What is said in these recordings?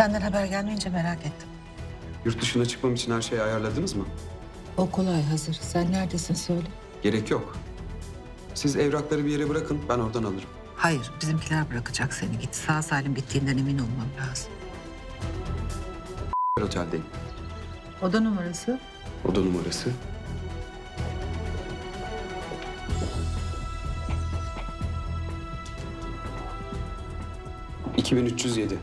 Senden haber gelmeyince merak ettim. Yurt dışına çıkmam için her şeyi ayarladınız mı? O kolay hazır. Sen neredesin söyle. Gerek yok. Siz evrakları bir yere bırakın, ben oradan alırım. Hayır, bizimkiler bırakacak seni. Git sağ salim gittiğinden emin olmam lazım. Oteldeyim. Oda numarası? Oda numarası. ...2307.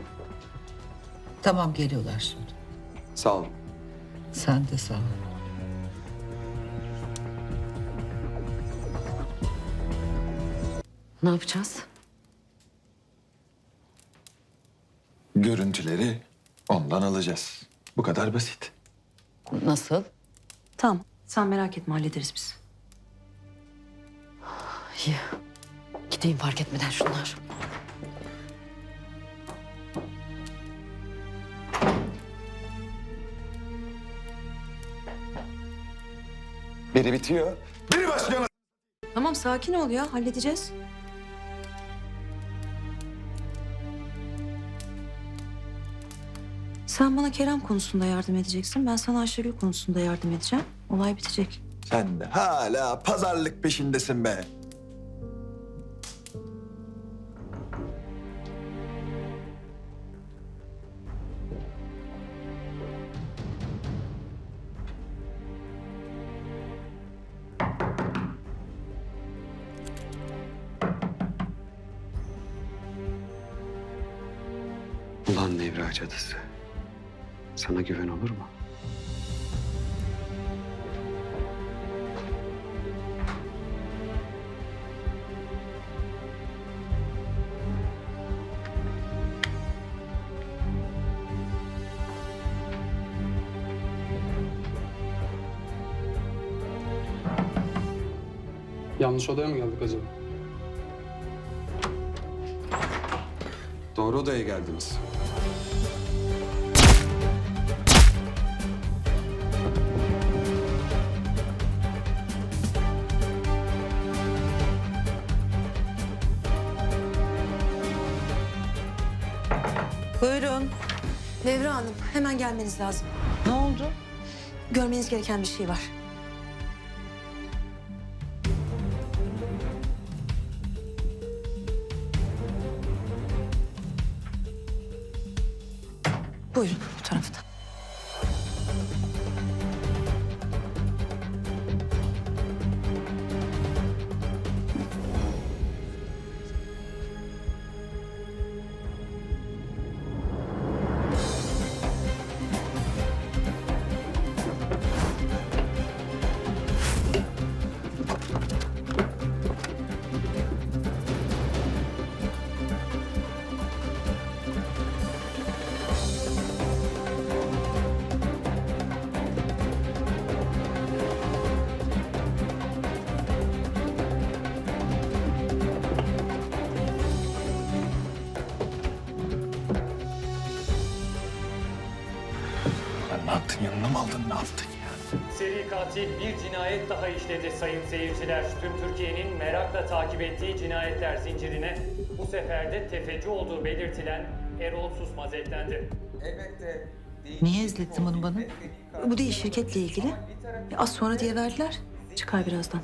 Tamam geliyorlar şimdi. Sağ olun. Sen de sağ ol. Ne yapacağız? Görüntüleri ondan alacağız. Bu kadar basit. Nasıl? Tamam. Sen merak etme hallederiz biz. İyi. Gideyim fark etmeden şunlar. Biri bitiyor, biri başlıyor. Tamam sakin ol ya halledeceğiz. Sen bana Kerem konusunda yardım edeceksin. Ben sana Ayşegül konusunda yardım edeceğim. Olay bitecek. Sen de hala pazarlık peşindesin be. Ulan Nevra cadısı. Sana güven olur mu? Yanlış odaya mı geldik acaba? Doğru odaya geldiniz. Buyurun. Nevra Hanım hemen gelmeniz lazım. Ne oldu? Görmeniz gereken bir şey var. Buyurun bu taraftan. Yaptın yanına mı aldın ne yaptın ya? Seri katil bir cinayet daha işledi sayın seyirciler. Tüm Türkiye'nin merakla takip ettiği cinayetler zincirine bu sefer de tefeci olduğu belirtilen Erol Susmaz eklendi. Niye izlettin bunu bana? Bu değil şirketle ilgili. Ya Az sonra diye verdiler. Çıkar birazdan.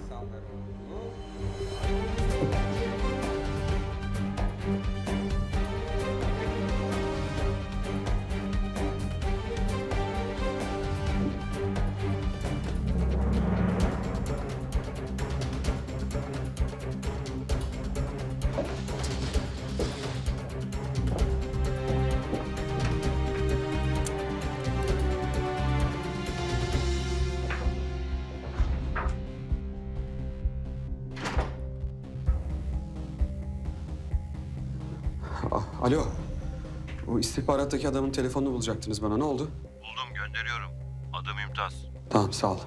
Alo. O istihbarattaki adamın telefonunu bulacaktınız bana. Ne oldu? Buldum gönderiyorum. Adım Mümtaz. Tamam sağ ol.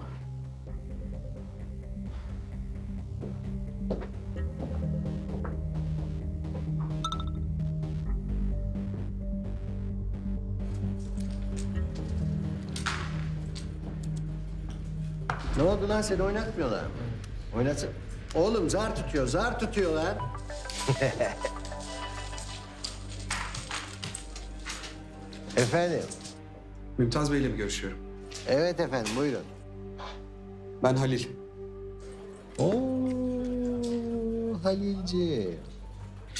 Ne oldu lan seni oynatmıyorlar mı? Oynatsın. Oğlum zar tutuyor, zar tutuyorlar. Efendim? Mümtaz Bey'le mi görüşüyorum? Evet efendim buyurun. Ben Halil. Oo Halilci.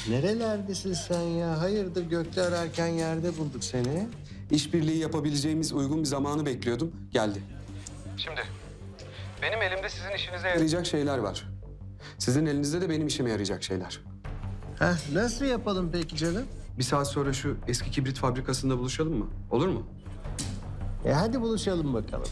Nerelerdesin sen ya? Hayırdır gökte ararken yerde bulduk seni. İşbirliği yapabileceğimiz uygun bir zamanı bekliyordum. Geldi. Şimdi benim elimde sizin işinize Yarayacak şeyler var. Sizin elinizde de benim işime yarayacak şeyler. Heh, nasıl yapalım peki canım? Bir saat sonra şu eski kibrit fabrikasında buluşalım mı? Olur mu? E hadi buluşalım bakalım.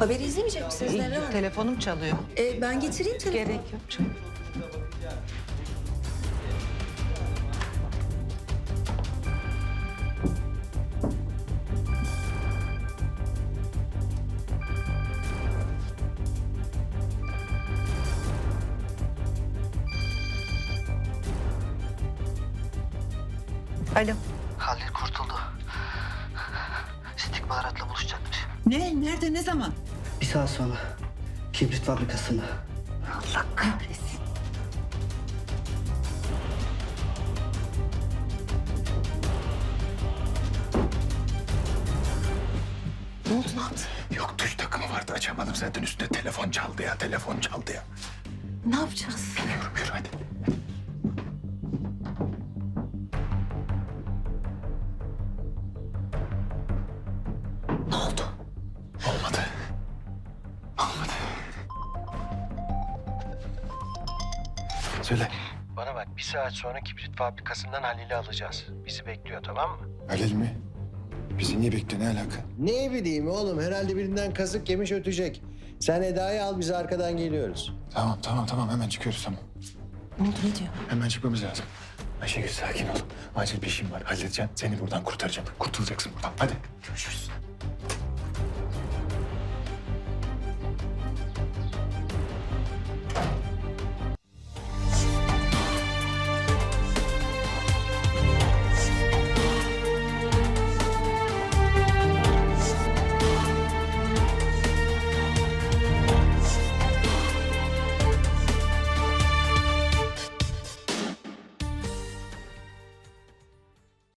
Haberi izlemeyecek misiniz Nevra Hanım? Telefonum çalıyor. Ee, ben getireyim telefonu. Gerek yok canım. Alo. Halil kurtuldu. İstihbaratla buluşacakmış. Ne? Nerede? Ne zaman? Saat sonra kibrit fabrikasında. Allah kahretsin. Ne oldu ne yaptı? Yok tuş takımı vardı açamadım zaten üstüne telefon çaldı ya telefon çaldı ya. Ne yapacağız? Yürü yürü hadi. Söyle. Bana bak bir saat sonra kibrit fabrikasından Halil'i alacağız. Bizi bekliyor tamam mı? Halil mi? Bizi niye bekliyor ne alaka? Ne bileyim oğlum herhalde birinden kazık yemiş ötecek. Sen Eda'yı al biz arkadan geliyoruz. Tamam tamam tamam hemen çıkıyoruz tamam. Ne oldu ne diyor? Hemen çıkmamız lazım. Ayşegül sakin ol. Acil bir işim var halledeceğim. Seni buradan kurtaracağım. Kurtulacaksın buradan hadi. Görüşürüz.